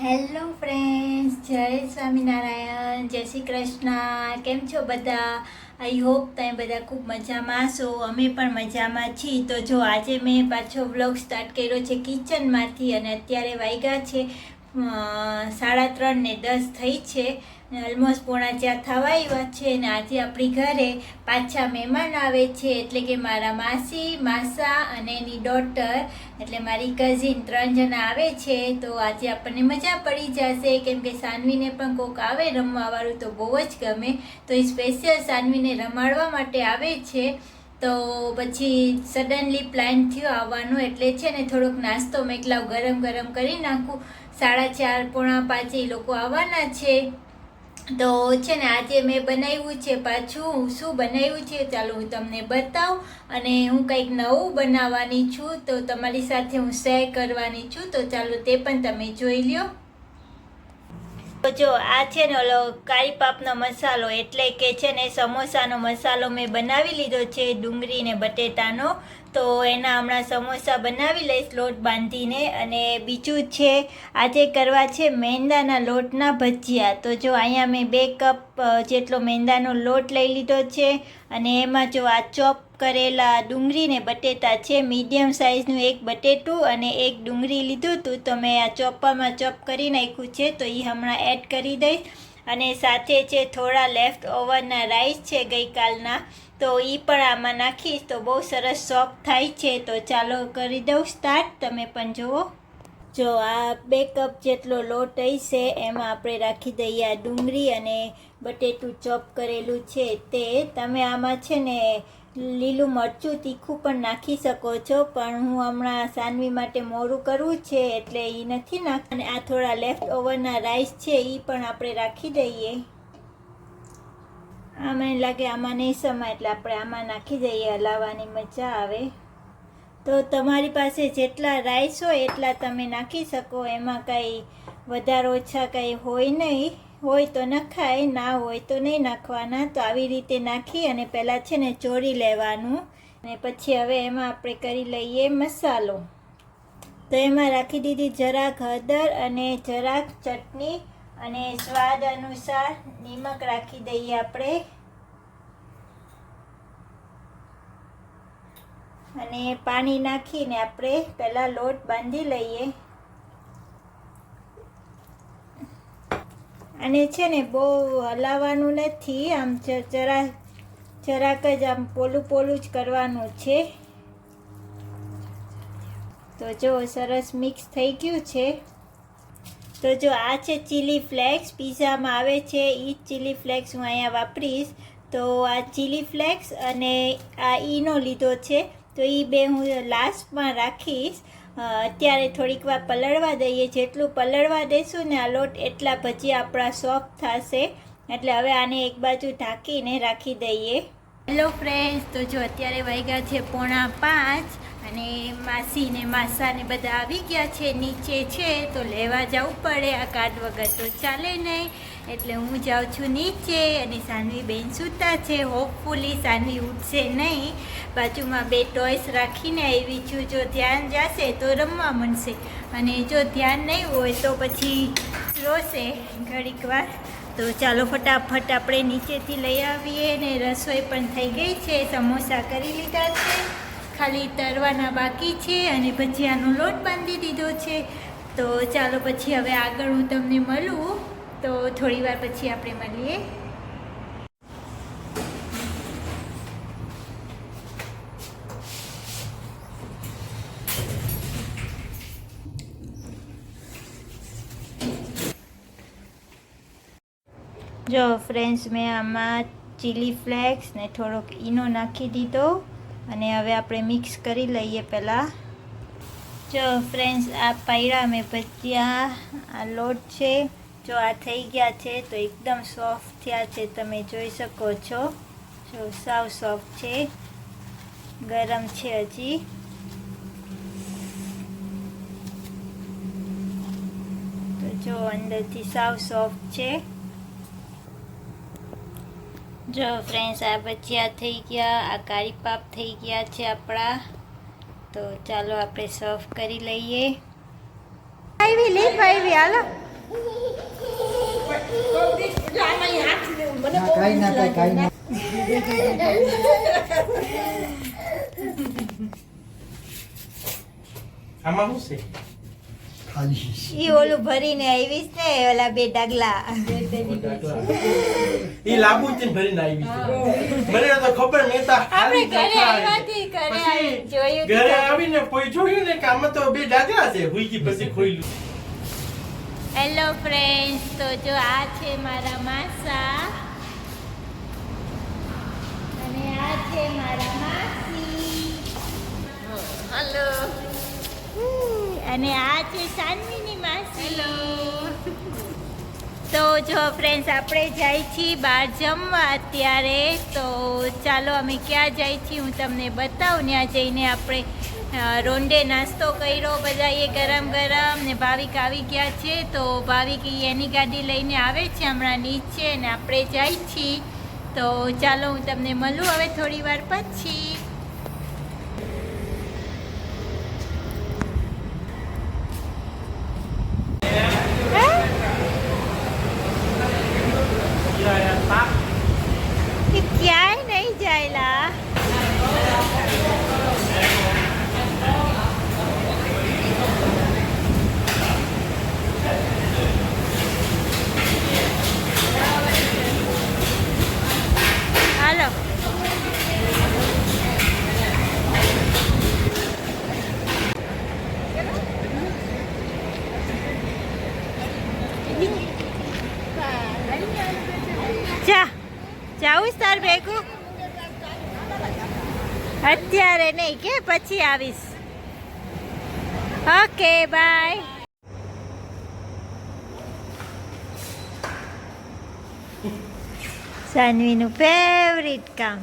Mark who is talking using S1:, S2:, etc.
S1: Hello friends જય સ્વામિનારાયણ, જય શ્રી કૃષ્ણ. કેમ છો બધા? આઈ હોપ તમે બધા ખૂબ મજામાં છો. અમે પણ મજામાં છીએ. તો જો આજે મેં પાછો વ્લોગ સ્ટાર્ટ કર્યો છે કિચનમાંથી અને અત્યારે વાગ્યા છે. સાડા ત્રણ ને દસ થઈ છે. ઓલમોસ્ટ પોણા ચાર થવા આવ્યા છે અને આજે આપણી ઘરે પાછા મહેમાન આવે છે. એટલે કે મારા માસી, માસા અને એની ડોટર એટલે મારી કઝિન ત્રણ જણા આવે છે. તો આજે આપણને મજા પડી જશે. કેમ કે સાનવીને પણ કોક આવે રમવાવાળું તો બહુ જ ગમે. તો એ સ્પેશિયલ સાનવીને રમાડવા માટે આવે છે. તો પછી સડનલી પ્લાન થયો આવવાનો એટલે છે ને થોડોક નાસ્તો મેં એકલા ગરમ ગરમ કરી નાખું. સાડા ચાર પોણા પાંચે એ લોકો આવવાના છે. તો છે ને આજે મેં બનાવ્યું છે પાછું. શું બનાવ્યું છે ચાલો હું તમને બતાવું અને હું કંઈક નવું બનાવવાની છું. તો તમારી સાથે હું શેર કરવાની છું. તો ચાલો તે પણ તમે જોઈ લ્યો. જો, આ છે ને ઓલો કાળી પાપનો મસાલો, એટલે કે છે ને સમોસાનો મસાલો મેં બનાવી લીધો છે ડુંગળી ને બટેટાનો. તો એના હમણાં સમોસા બનાવી લઈશ લોટ બાંધીને અને બીજું છે, આજે કરવા છે મેંદાના લોટના ભજીયા. તો જો અહીંયા મેં બે કપ જેટલો મેંદાનો લોટ લઈ લીધો છે અને એમાં જો આ ચોપ કરેલા ડુંગળીને બટેટા છે, મીડિયમ સાઇઝનું એક બટેટું અને એક ડુંગળી લીધું હતું તો મેં આ ચોપામાં ચોપ કરી નાખ્યું છે, તો એ હમણાં એડ કરી દઈશ. અને સાથે છે થોડા લેફ્ટ ઓવરના રાઈસ છે ગઈકાલના, તો એ પણ આમાં નાખીશ તો બહુ સરસ સોફ્ટ થાય છે. તો ચાલો કરી દઉં સ્ટાર્ટ તમે પણ જુઓ. જો આ બે કપ જેટલો લોટ હશે, એમાં આપણે રાખી દઈએ આ ડુંગળી અને બટેટું ચોપ કરેલું છે તે. તમે આમાં છે ને લીલું મરચું તીખું પણ નાખી શકો છો, પણ હું હમણાં સાનવી માટે મોરું કરવું છે એટલે એ નથી નાખ અને આ થોડા લેફ્ટ ઓવરના રાઈસ છે એ પણ આપણે રાખી દઈએ. આ મને લાગે આમાં નહીં સમાય એટલે આપણે આમાં નાખી દઈએ હલાવવાની મજા આવે. તો તમારી પાસે જેટલા રાઈસ હોય એટલા તમે નાખી શકો, એમાં કાંઈ વધારે ઓછા કાંઈ હોય નહીં. હોય તો નખાય ના હોય તો નહીં નાખવાના. તો આવી રીતે નાખી અને પહેલાં છે ને ચોરી લેવાનું. અને પછી હવે એમાં આપણે કરી લઈએ મસાલો. તો એમાં રાખી દીધી જરાક હળદર અને જરાક ચટણી અને સ્વાદ અનુસાર નિમક રાખી દઈએ આપણે. અને પાણી નાખીને આપણે પહેલાં લોટ બાંધી લઈએ. અને છે ને બહુ હલાવવાનું નથી, આમ જરા જરાક જ આમ પોલું પોલું જ કરવાનું છે. તો જો સરસ મિક્સ થઈ ગયું છે. તો જો આ છે ચીલી ફ્લેક્સ પીઝામાં આવે છે એ જ ચીલી ફ્લેક્સ હું અહીંયા વાપરીશ. તો આ ચીલી ફ્લેક્સ અને આ ઈનો લીધો છે. તો એ બે હું લાસ્ટમાં રાખીશ. અત્યારે થોડીક વાર પલળવા દઈએ, જેટલું પલળવા દેશું ને આ લોટ એટલા ભજી આપણા સોફ્ટ થશે. એટલે હવે આને એક બાજુ ઢાંકીને રાખી દઈએ. હેલો ફ્રેન્ડ્સ તો જો અત્યારે વાગ્યા છે પોણા પાંચ અને માસી ને માસા ને બધા આવી ગયા છે, નીચે છે, તો લેવા જવું પડે. આ કાર્ડ વગર તો ચાલે નહીં. એટલે હું જાઉં છું નીચે અને સાનવી બેન સૂતા છે. હોપફુલી સાનવી ઉઠશે નહીં. બાજુમાં બે ટોયસ રાખીને આવી છું. જો ધ્યાન જશે તો રમવા મળશે. અને જો ધ્યાન નહીં હોય તો પછી રોશે ઘડીક વાર. તો ચાલો ફટાફટ આપણે નીચેથી લઈ આવીએ ને રસોઈ પણ થઈ ગઈ છે. સમોસા કરી લીધા છે. ખાલી તરવાના બાકી છે અને ભજીયાનો લોટ બાંધી દીધો છે. તો ચાલો પછી હવે આગળ હું તમને મળું. તો થોડી વાર પછી આપણે મળીએ. જો ફ્રેન્ડ્સ, મેં આમાં ચીલી ફ્લેક્સ ને થોડોક ઈનો નાખી દીધો અને હવે આપણે મિક્સ કરી લઈએ પહેલાં. જો ફ્રેન્ડ્સ, આ પાયરા મેં ભજીયા, આ લોટ છે. જો આ થઈ ગયા છે તો એકદમ સોફ્ટ થયા છે, તમે જોઈ શકો છો. જો સાવ સોફ્ટ છે. ગરમ છે હજી. તો જો અંદરથી સાવ સોફ્ટ છે. જો ફ્રેન્ડ્સ આ ભજીયા થઈ ગયા, આ કારી પાપ થઈ ગયા છે આપણા. તો ચાલો આપણે સર્વ કરી લઈએ. આવી લે આવી હાલો.
S2: કાંઈ ના કાંઈ કાંઈ ના
S3: આમાં શું છે
S1: ઈ ઓલું ભરીને આવીશ ને ઓલા બે ડગલા.
S3: ઈ લાંબુ ભરીને આવી છે. મને તો ખબર
S1: આપણે ઘરે જોયું
S3: આવીને કોઈ જોયું ને કે આમાં તો બે ડાગલા છે હુઈ પછી ખોઈલું
S1: હેલો ફ્રેન્ડ્સ તો જો આ છે મારા માસા. અને આ છે મારા માસી. હેલો અને આ છે સાનવીની માસી. હેલો તો જો ફ્રેન્ડ્સ આપણે જાય છીએ બહાર જમવા અત્યારે. તો ચાલો અમે ક્યાં જાય છીએ હું તમને બતાવું. ત્યાં જઈને આપણે રોંડે નાસ્તો કર્યો, બધાએ ગરમ ગરમ ને ભાવિક આવી ગયા છે. તો ભાવિક એની ગાડી લઈને આવે છે હમણાં નીચે ને આપણે જાય છીએ. તો ચાલો હું તમને મળું હવે થોડી વાર પછી એ ક્યાંય નહીં જાયલા હાલો જા. જાઉં તાર ભેગું. અત્યારે નહીં કે પછી આવીશ. Okay bye. સાનવીનું ફેવરિટ કામ.